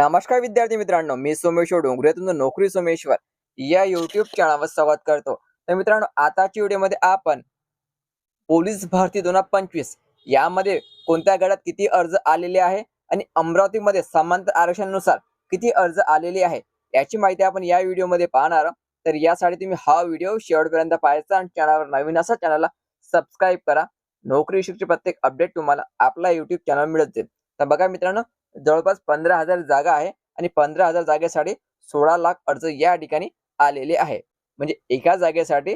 नमस्कार विद्यार्थी मित्रांनो मी सोमेश्वर डोंगरे तुमचं नोकरी सोमेश्वर. या युट्यूब चॅनलवर संवाद करतो. तर मित्रांनो आताच्या व्हिडिओमध्ये आपण पोलीस भरती दोन हजार पंचवीस यामध्ये कोणत्या गटात किती अर्ज आलेले आहे आणि अमरावतीमध्ये समांतर आरक्षणानुसार किती अर्ज आलेले आहे याची माहिती आपण या व्हिडिओमध्ये पाहणार तर यासाठी तुम्ही हा व्हिडिओ शेवटपर्यंत पाहायचा आणि चॅनलवर नवीन असा चॅनलला सबस्क्राईब करा. नोकरी शिक्षक प्रत्येक अपडेट तुम्हाला आपला युट्यूब चॅनल मिळत जाईल. तर बघा मित्रांनो जवळपास पंधरा हजार जागा आहे आणि पंधरा हजार जागेसाठी सोळा लाख अर्ज या ठिकाणी आलेले आहे. म्हणजे एका जागेसाठी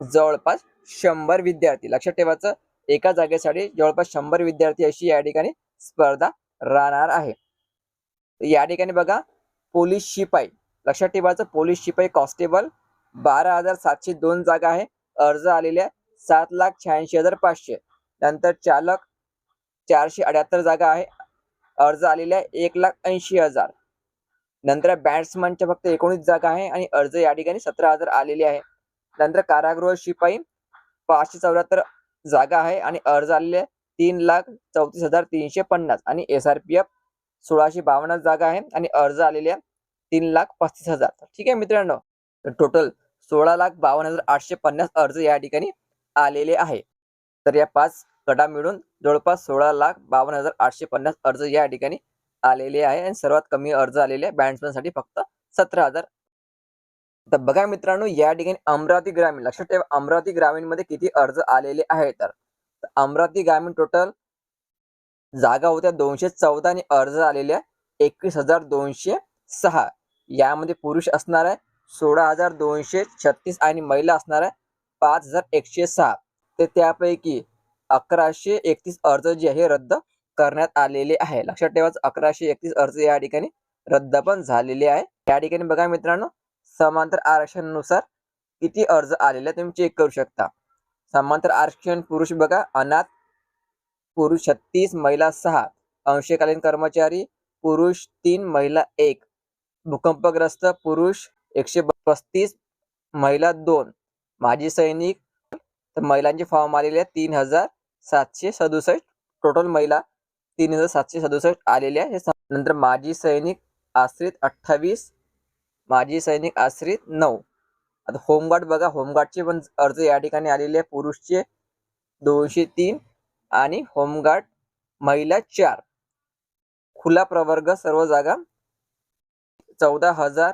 जवळपास शंभर विद्यार्थी लक्षात ठेवायचं एका जागेसाठी जवळपास शंभर विद्यार्थी अशी या ठिकाणी स्पर्धा राहणार आहे. या ठिकाणी बघा पोलीस शिपाई लक्षात ठेवायचं पोलीस शिपाई कॉन्स्टेबल बारा हजार सातशे दोन जागा आहे. अर्ज आलेल्या सात लाख शहाऐंशी हजार पाचशे. नंतर चालक चारशे अठ्याहत्तर जागा आहे. अर्ज आलेले एक लाख ऐंशी हजार. नंतर बॅट्समनच्या फक्त एकोणीस जागा आहे आणि अर्ज या ठिकाणी सतरा हजार आलेले आहे. नंतर कारागृह शिपाई पाचशे चौऱ्याहत्तर जागा आहे आणि अर्ज आलेले तीन लाख चौतीस हजार तीनशे पन्नास आणि एस आर पी एफ सोळाशे बावन्न जागा आहे आणि अर्ज आलेले तीन लाख पस्तीस हजार. ठीक आहे मित्रांनो टोटल सोळा लाख बावन्न हजार आठशे पन्नास अर्ज या ठिकाणी आलेले आहे. तर या पाच गटा मिळून जवळपास सोळा लाख बावन्न हजार आठशे पन्नास अर्ज या ठिकाणी आलेले आहे. आणि सर्वात कमी अर्ज आलेले बॅट्समॅनसाठी साठी फक्त सतरा हजार. तर बघा मित्रांनो या ठिकाणी अमरावती ग्रामीण लक्षात ठेवा अमरावती ग्रामीणमध्ये किती अर्ज आलेले आहे तर तर अमरावती ग्रामीण टोटल जागा होत्या दोनशे चौदा आणि अर्ज आलेल्या एकवीस हजार दोनशे सहा. यामध्ये पुरुष असणार आहे सोळा हजार दोनशे छत्तीस आणि महिला असणार आहे पाच हजार एकशे सहा. तर त्यापैकी अकराशे एकतीस अर्ज जे आहे रद्द करण्यात आलेले आहे. लक्षात ठेवायचं अकराशे एकतीस अर्ज या ठिकाणी रद्द पण झालेले आहे. या ठिकाणी बघा मित्रांनो समांतर आरक्षणानुसार किती अर्ज आलेले तुम्ही चेक करू शकता. समांतर आरक्षण पुरुष बघा अनाथ पुरुष छत्तीस महिला सहा अंशकालीन कर्मचारी पुरुष तीन महिला एक भूकंपग्रस्त पुरुष एकशे पस्तीस महिला दोन माजी सैनिक तर महिलांचे फॉर्म आलेले आहेत तीन हजार सातशे सदुसष्ट. टोटल महिला तीन हजार सातशे सदुसष्ट आलेल्या आहे. हे नंतर माजी सैनिक आश्रित अठ्ठावीस माजी सैनिक आश्रित नऊ. आता होमगार्ड बघा होमगार्डचे पण अर्ज या ठिकाणी आलेले आहे. पुरुषचे दोनशे तीन आणि होमगार्ड महिला चार. खुला प्रवर्ग सर्व जागा चौदा हजार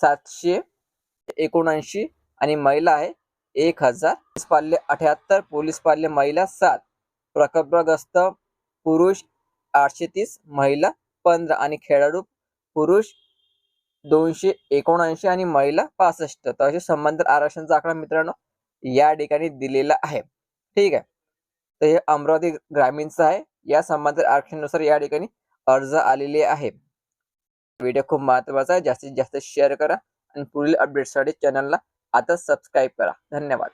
सातशे एकोणऐंशी आणि महिला आहे एक हजार. पोलीस पाल्य अठ्याहत्तर पोलीस पाल्य महिला सात. प्रकल्पग्रस्त पुरुष आठशे तीस महिला पंधरा आणि खेळाडू पुरुष दोनशे एकोणऐंशी आणि महिला पासष्ट. तर असे संबंधित आरक्षणाचा आकडा मित्रांनो या ठिकाणी दिलेला आहे. ठीक आहे. तर हे अमरावती ग्रामीणचं आहे. या संबंधित आरक्षणानुसार या ठिकाणी अर्ज आलेले आहे. व्हिडिओ खूप महत्त्वाचा आहे. जास्तीत जास्त शेअर करा आणि पुढील अपडेटसाठी चॅनलला आता सबस्क्राईब करा. धन्यवाद.